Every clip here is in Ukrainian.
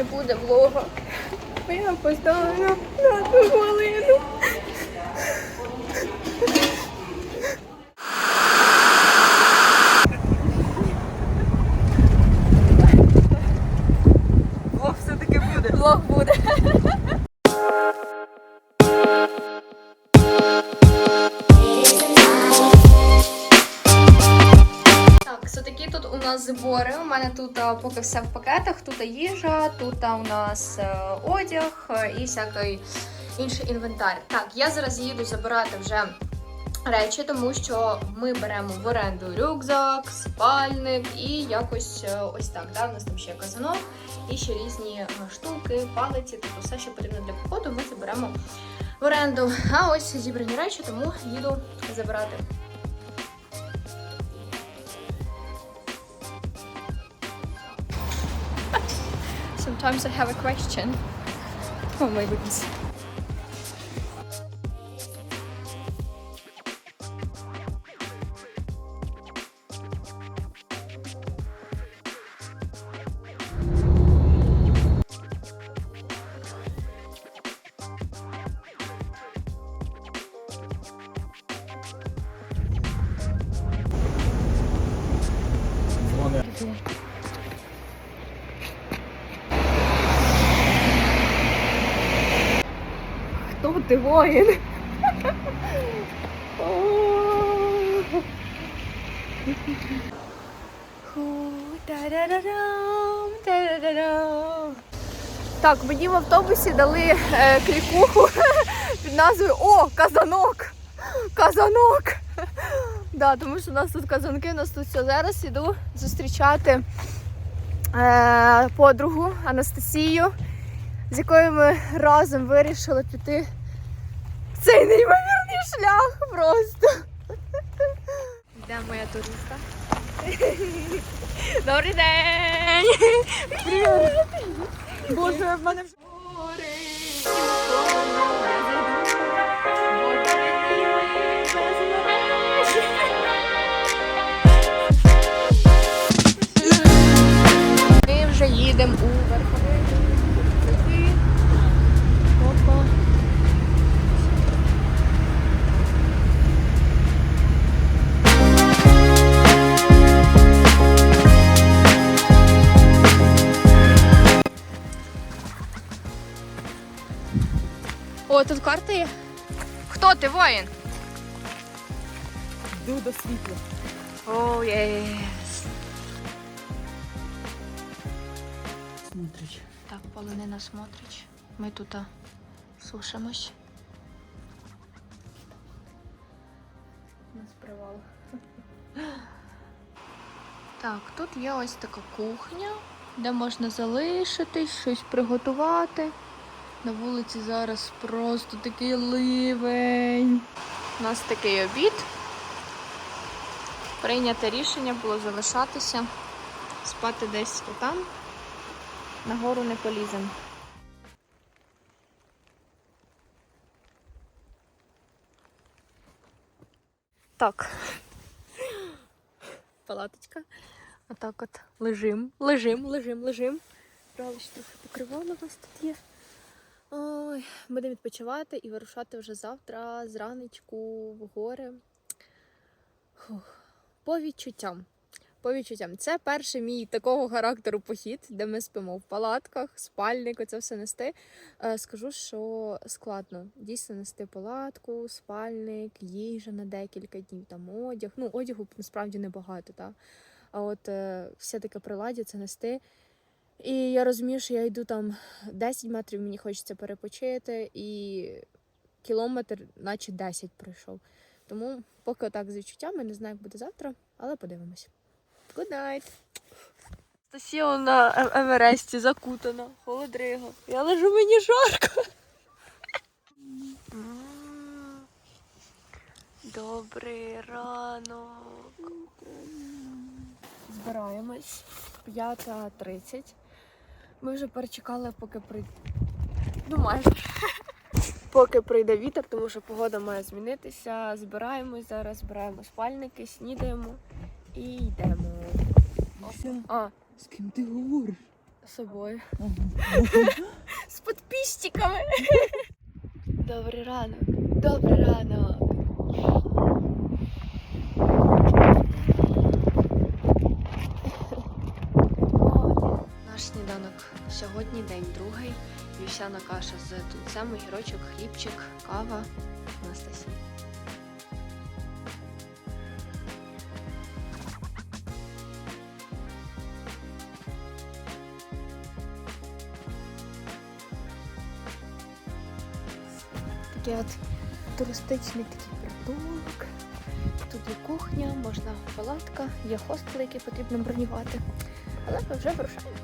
не буде влога. Я опоздала на, одну хвилину. Нас збори. У мене тут поки все в пакетах. Тут їжа, тут у нас е, одяг е, і всякий інший інвентар. Так, я зараз їду забирати вже речі, тому що ми беремо в оренду рюкзак, спальник і якось е, ось так. Да? У нас там ще казанок і ще різні е, штуки, палиці, тобто все, що потрібно для походу, ми заберемо в оренду. А ось зібрані речі, тому їду забирати. Sometimes I have a question. Oh my goodness. Ти воїн? Так, мені в автобусі дали е, клікуху під назвою О, казанок! Казанок! Да, тому що у нас тут казанки, у нас тут все. Зараз іду зустрічати е, подругу Анастасію, з якою ми разом вирішили піти цей неймовірний шлях просто. Де моя туриста? Добрий день! Привіт! Боже, в мене вже. Ми вже їдемо у тут карта є. Хто ти, воїн? Йду до світла. О, єс. Смотрич. Так, полонина смотрич. Ми тут сушимось. У нас привал. Так, тут є ось така кухня, де можна залишитись, щось приготувати. На вулиці зараз просто такий ливень. У нас такий обід. Прийняте рішення було залишатися, спати десь там. Нагору не поліземо. Так. Палаточка. Отак от лежим, лежим, лежим, лежим. Ще трохи покривало у нас тут є. Ой, будемо відпочивати і вирушати вже завтра зранечку в гори. Фух. По відчуттям. По відчуттям, це перший мій такого характеру похід, де ми спимо в палатках, спальник, оце все нести. Е, Скажу, що складно дійсно нести палатку, спальник, їжа на декілька днів, там одяг. Ну, одягу насправді небагато, так. А от е, все таке приладдя це нести. І я розумію, що я йду там 10 метрів, мені хочеться перепочити, і кілометр, наче 10 пройшов. Тому поки отак з відчуттями, не знаю, як буде завтра, але подивимось. Good night. Стасіо на Е- Евересті закутана, холодрига. Я лежу мені жарко. Добрий ранок. Збираємось. 5.30. Ми вже перечекали, поки прийде. Майже. Поки прийде вітер, тому що погода має змінитися. Збираємось зараз, збираємо спальники, снідаємо і йдемо. А, З ким ти говориш? З собою. З підписчиками. Добрий ранок. Добрий ранок. Вівсяна каша з тунцем, огірочок, хлібчик, кава. Анастасія. Такий от туристичний такий притулок. Тут є кухня, можна палатка, є хостел, який потрібно бронювати. Але ми вже вирушаємо.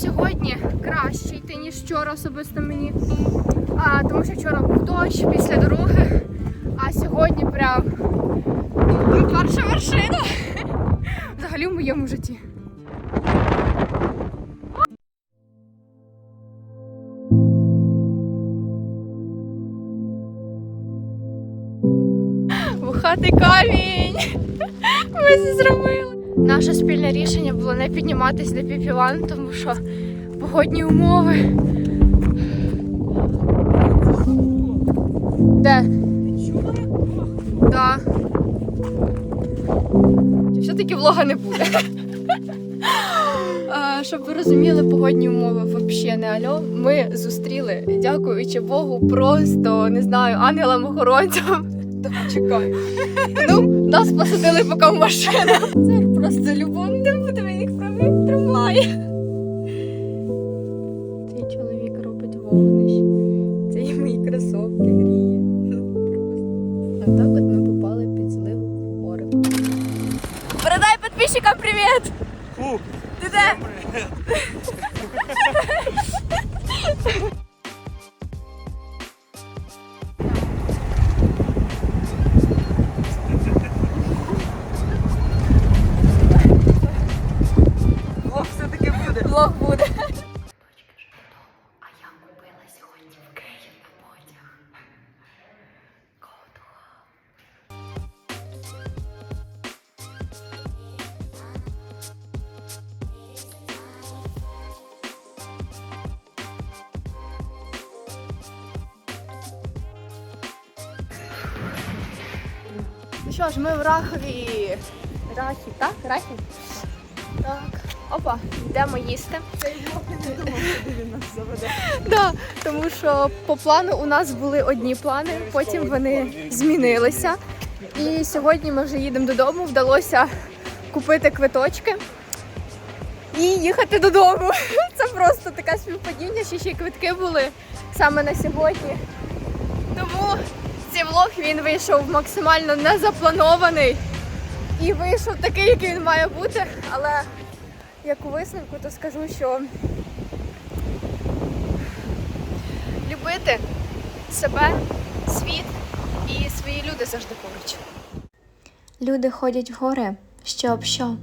Сьогодні краще йти, ніж вчора особисто мені. А, тому що вчора був дощ після дороги, а сьогодні прям ну, перша вершина. Взагалі в моєму житті. Вухатий камінь! Ми це зробили. Наше спільне рішення було не підніматись до піпіван, тому що погодні умови. Де? Да. Все-таки влога не буде? Щоб ви розуміли, погодні умови взагалі не альо. Ми зустріли, дякуючи Богу, просто не знаю, ангелам-охоронцям. Так, чекай. Ну, нас посадили поки в машину. Це просто любов, не буде їх тримає. Цей чоловік робить вогнище. Це і мої кросовки гріє. А так от ми попали під злив в гори. Передай підписчикам привіт! Фу, Ти де? О, Ну що ж, ми в Рахові. Рахі, так? Рахі? Так. Опа, йдемо їсти. Цей не думав, куди він нас заведе. Да, тому що по плану у нас були одні плани, потім вони змінилися. І сьогодні ми вже їдемо додому. Вдалося купити квиточки і їхати додому. Це просто таке співпадіння, що ще й квитки були саме на сьогодні. Тому цей влог він вийшов максимально незапланований і вийшов такий, який він має бути. Але як у висновку, то скажу, що любити себе, світ і свої люди завжди поруч. Люди ходять в гори, щоб що?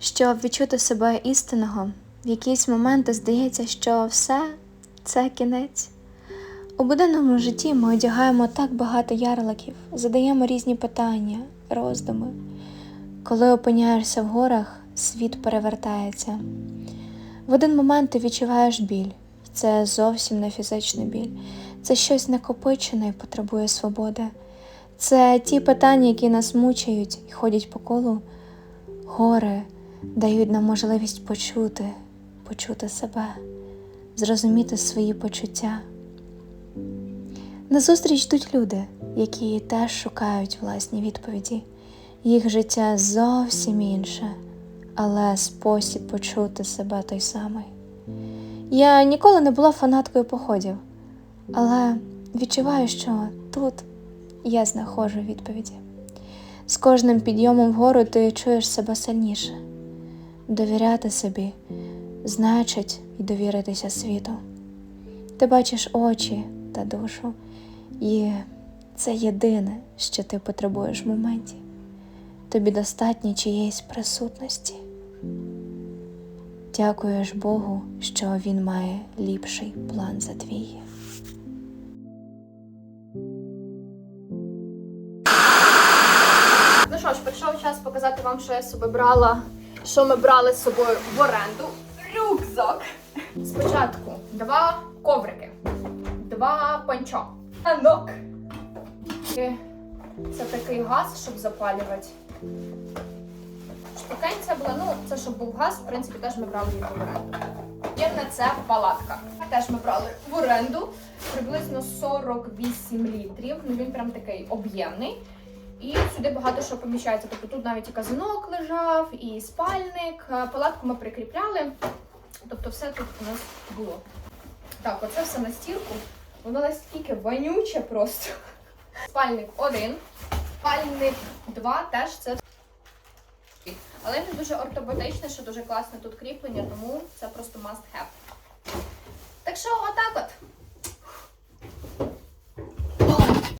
Щоб відчути себе істинного. В якісь моменти здається, що все це кінець. У буденному житті ми одягаємо так багато ярликів, задаємо різні питання, роздуми. Коли опиняєшся в горах, світ перевертається. В один момент ти відчуваєш біль. Це зовсім не фізичний біль, це щось накопичене і потребує свободи. Це ті питання, які нас мучають і ходять по колу. Гори дають нам можливість почути, почути себе, зрозуміти свої почуття. Назустріч йдуть люди, які теж шукають власні відповіді. Їх життя зовсім інше, але спосіб почути себе той самий. Я ніколи не була фанаткою походів, але відчуваю, що тут я знаходжу відповіді. З кожним підйомом вгору ти чуєш себе сильніше. Довіряти собі значить і довіритися світу. Ти бачиш очі та душу, і це єдине, що ти потребуєш в моменті. Тобі достатньо чиєїсь присутності. Дякуєш Богу, що Він має ліпший план за твій. Ну що ж, прийшов час показати вам, що я собі брала, що ми брали з собою в оренду. Рюкзак. Спочатку два коврики, два пончо, танок. Це такий газ, щоб запалювати. Штукенця була, ну це щоб був газ, в принципі, теж ми брали її в оренду. Є на це палатка. Теж ми брали в оренду приблизно 48 літрів. Ну він прям такий об'ємний. І сюди багато що поміщається. Тобто тут навіть і казанок лежав, і спальник. Е, Палатку ми прикріпляли. Тобто все тут у нас було. Так, оце все на стірку. Воно настільки вонюче просто. Спальник один, спальник два теж це. Але він дуже ортопедичний, що дуже класне тут кріплення, тому це просто must have. Так що отак от.